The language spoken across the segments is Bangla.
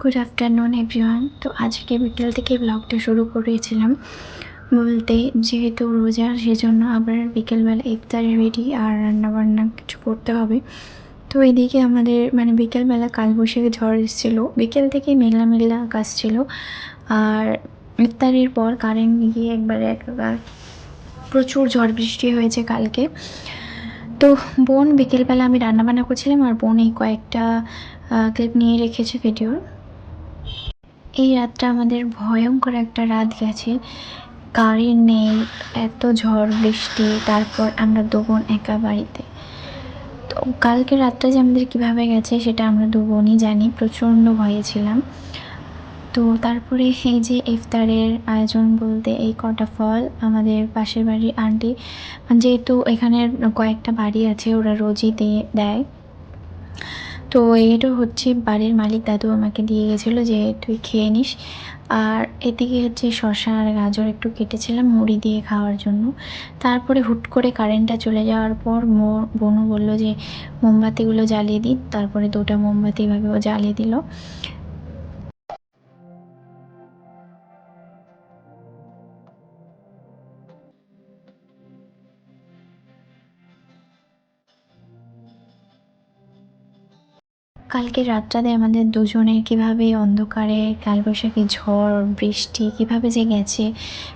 গুড আফটারনুন এভরিওয়ান তো আজকে বিকেল থেকে ব্লগটা শুরু করেছিলাম। বলতে যেহেতু রোজা সেজন্য আবার বিকেলবেলা ইফতার রেডি আর রান্নাবান্না কিছু করতে হবে। তো এদিকে আমাদের মানে বিকেলবেলা কালবৈশাখী ঝড় এসেছিল। বিকেল থেকে মেঘলা মেঘলা আকাশ ছিল। আর ইফতারের পর কারেন্ট গিয়ে একবারে একবার প্রচুর ঝড় বৃষ্টি হয়েছে কালকে। তো বোন বিকেলবেলা আমি রান্নাবান্না করছিলাম আর বোন এই কয়েকটা ক্লিপ নিয়ে রেখেছে ভিডিওর এই রাতটা আমাদের ভয়ঙ্কর একটা রাত গেছে। কারেন্ট নেই, এত ঝড় বৃষ্টি, তারপর আমরা দু বোন একা বাড়িতে। তো কালকে রাতটা যে আমাদের কীভাবে গেছে সেটা আমরা দু বোনই জানি, প্রচণ্ড ভয়ে ছিলাম। তো তারপরে এই যে ইফতারের আয়োজন বলতে এই কটা ফল, আমাদের পাশের বাড়ির আন্টি, যেহেতু এখানের কয়েকটা বাড়ি আছে, ওরা রোজই দিয়ে দেয়। তো এটা হচ্ছে বাড়ির মালিক দাদু আমাকে দিয়ে গেছিল যে তুই খেয়ে নিস। আর এদিকে হচ্ছে শশা আর গাজর একটু কেটেছিলাম মুড়ি দিয়ে খাওয়ার জন্য। তারপরে হুট করে কারেন্টটা চলে যাওয়ার পর বোনু বলল যে মোমবাতিগুলো জ্বালিয়ে দিই। তারপরে দুটা মোমবাতি এভাবে ও জ্বালিয়ে দিল। কালকে রাতটাতে আমাদের দুজনের কীভাবে অন্ধকারে, কালবৈশাখী ঝড়, বৃষ্টি কীভাবে যে গেছে,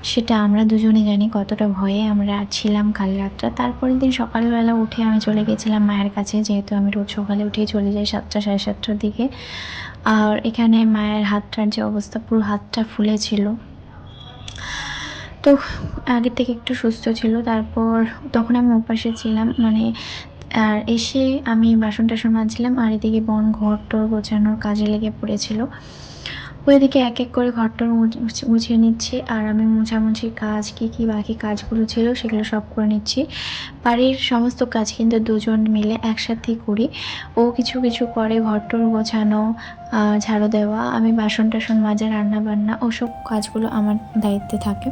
সেটা আমরা দুজনে জানি কতটা ভয়ে আমরা ছিলাম কাল রাতটা। তারপরের দিন সকালবেলা উঠে আমি চলে গেছিলাম মায়ের কাছে, যেহেতু আমি রোজ সকালে উঠেই চলে যাই সাতটা, সাড়ে সাতটার দিকে। আর এখানে মায়ের হাতটার যে অবস্থা, পুরো হাতটা ফুলেছিল তো আগের থেকে একটু সুস্থ ছিল। তারপর তখন আমি উপাসে ছিলাম মানে আর এসে আমি বাসন টাসন মাজছিলাম আর এদিকে বন ঘর টর গোছানোর কাজে লেগে পড়েছিল। ওইদিকে এক এক করে ঘর টর গুছিয়ে নিচ্ছি আর আমি মোছামুছির কাজ কী কী বাকি কাজগুলো ছিল সেগুলো সব করে নিচ্ছি। বাড়ির সমস্ত কাজ কিন্তু দুজন মিলে একসাথেই করি। ও কিছু কিছু করে ঘর টর গোছানো ঝাড়ু দেওয়া, আমি বাসন টাসন মাজা রান্না বান্না ওসব কাজগুলো আমার দায়িত্বে থাকে।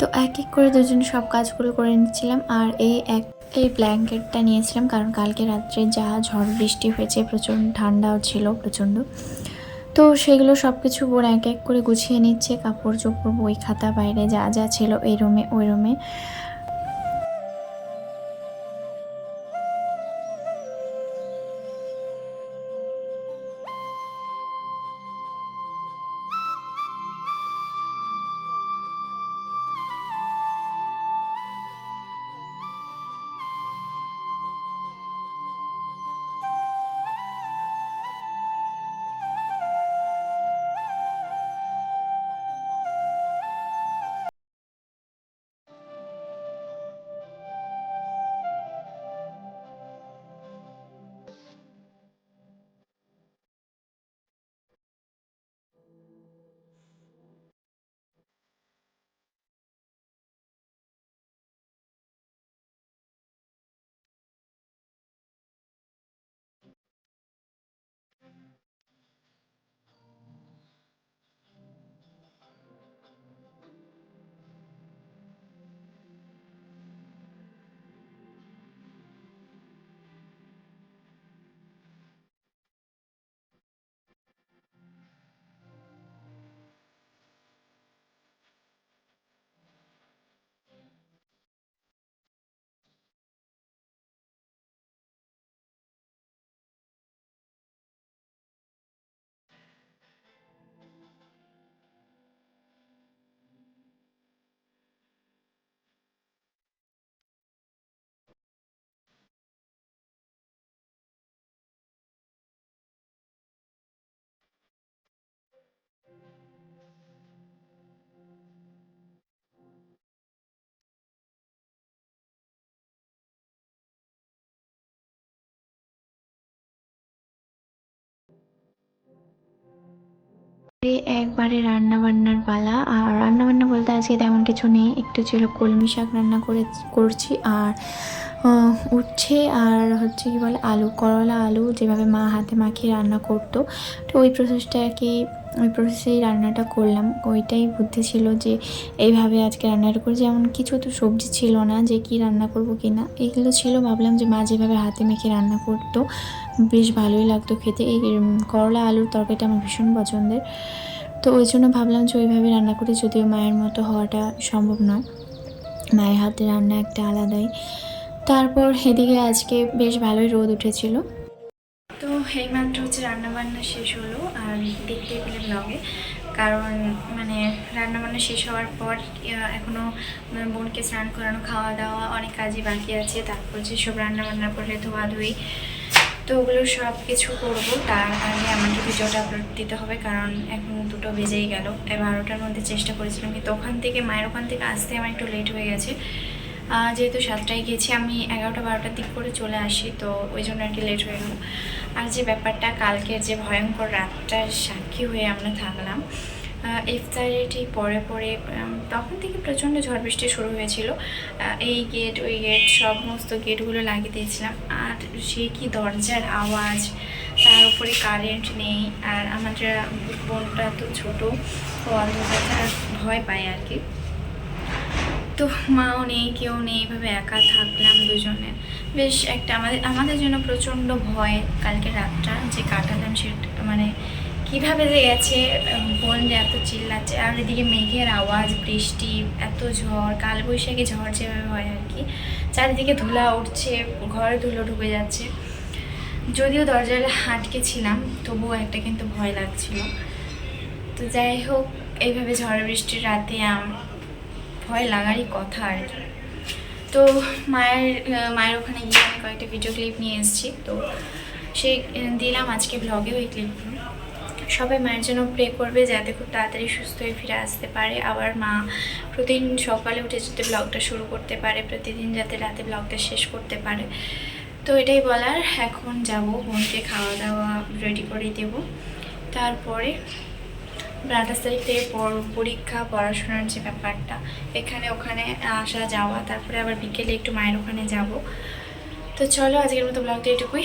তো এক এক করে দুজন সব কাজগুলো করে নিচ্ছিলাম আর এই এক এই ব্ল্যাঙ্কেটটা নিয়েছিলাম কারণ কালকে রাত্রে যা ঝড় বৃষ্টি হয়েছে, প্রচণ্ড ঠান্ডাও ছিল, প্রচণ্ড। তো সেগুলো সব কিছু বোন এক এক করে গুছিয়ে নিচ্ছে, কাপড় চোপড়, বই খাতা বাইরে যা যা ছিল এই রুমে, ওই রুমে। একবারে রান্নাবান্নার পালা। আর রান্নাবান্না বলতে আজকে তেমন কিছু নেই। একটু ছিল কলমি শাক রান্না করে করছি আর উঠছে আর হচ্ছে কি বলে আলু, করলা আলু যেভাবে মা হাতে মাখিয়ে রান্না করতো। তো ওই প্রসেসটা আর কি ওই প্রসেসেই রান্নাটা করলাম। ওইটাই বুদ্ধি ছিল যে, এইভাবে আজকে রান্নাটা করে যেমন কিছু তো সবজি ছিল না যে কি রান্না করব কি না। এগুলো ছিল, ভাবলাম যে মা যেভাবে হাতে মেখে রান্না করতো, বেশ ভালোই লাগতো খেতে। এই করলা, আলুর তরকারিটা আমার ভীষণ পছন্দের। তো ওই জন্য ভাবলাম যে ওইভাবে রান্না করি, যদিও মায়ের মতো হওয়াটা সম্ভব নয়। মায়ের হাতে রান্না একটা আলাদাই। তারপর এদিকে আজকে বেশ ভালোই রোদ উঠেছিল। এইমাত্র হচ্ছে রান্নাবান্না শেষ হলো আর দেখতে পেলে ব্লগে কারণ মানে রান্নাবান্না শেষ হওয়ার পর এখনও এখনও বোনকে স্নান করানো খাওয়া দাওয়া অনেক কাজই বাকি আছে। তারপর যেসব রান্নাবান্না করে ধোয়াধুয়ি। তো ওগুলো সব কিছু করব। তার আগে আমাকে ভিডিওটা আপলোড দিতে হবে, কারণ এখন দুটো বেজেই গেল। বারোটার মধ্যে চেষ্টা করেছিলাম, কিন্তু ওখান থেকে, মায়ের ওখান থেকে আসতে আমার একটু লেট হয়ে গেছে। যেহেতু সাতটায় গেছি, আমি এগারোটা, বারোটার দিক করে চলে আসি, তো ওই জন্য আর কি লেট হয়ে গেল। আর যে ব্যাপারটা, কালকে যে ভয়ঙ্কর রাতটার সাক্ষী হয়ে আমরা থাকলাম ইফতারের ঠিক পরে পরে তখন থেকে প্রচণ্ড ঝড় বৃষ্টি শুরু হয়েছিল। এই গেট ওই গেট সমস্ত গেটগুলো লাগিয়ে দিয়েছিলাম। আর সে কি দরজার আওয়াজ, তার উপরে কারেন্ট নেই, আর আমাদের বোনটা তো ছোটো, ও অন্ধকারটা আর ভয় পায় আর কি। তো মাও নেই, কেউ নেই এইভাবে একা থাকলাম দুজনে। বেশ একটা আমাদের আমাদের জন্য প্রচণ্ড ভয় কালকে রাতটা যে কাটালাম সেটা মানে কীভাবে যে গেছে বোন যে এত চিল্লাচ্ছে, আর এদিকে মেঘের আওয়াজ, বৃষ্টি, এত ঝড়, কালবৈশাখী ঝড় যেভাবে হয় আর কি। চারিদিকে ধুলা উঠছে, ঘরে ধুলো ঢুকে যাচ্ছে। যদিও দরজায় আটকে ছিলাম, তবুও একটা কিন্তু ভয় লাগছিল। তো যাই হোক, এইভাবে ঝড় বৃষ্টির রাতে ভয় লাগারই কথা আর কি। তো মায়ের মায়ের ওখানে গিয়ে আমি কয়েকটা ভিডিও ক্লিপ নিয়ে এসেছি। তো সেই দিলাম আজকে ব্লগে ওই ক্লিপগুলো সবাই মায়ের জন্য প্রে করবে যাতে খুব তাড়াতাড়ি সুস্থ হয়ে ফিরে আসতে পারে। আবার মা প্রতিদিন সকালে উঠে যাতে ব্লগটা শুরু করতে পারে, প্রতিদিন যাতে রাতে ব্লগটা শেষ করতে পারে। তো এটাই বলার। এখন যাব, বোনকে খাওয়া দাওয়া রেডি করে দেব। তারপরে আঠাশ তারিখ থেকে পরীক্ষা, পড়াশোনার যে ব্যাপারটা, এখানে, ওখানে আসা যাওয়া, তারপরে আবার বিকেলে একটু মায়ের ওখানে যাব। তো চলো, আজকের মতো ব্লগটা এটুকুই।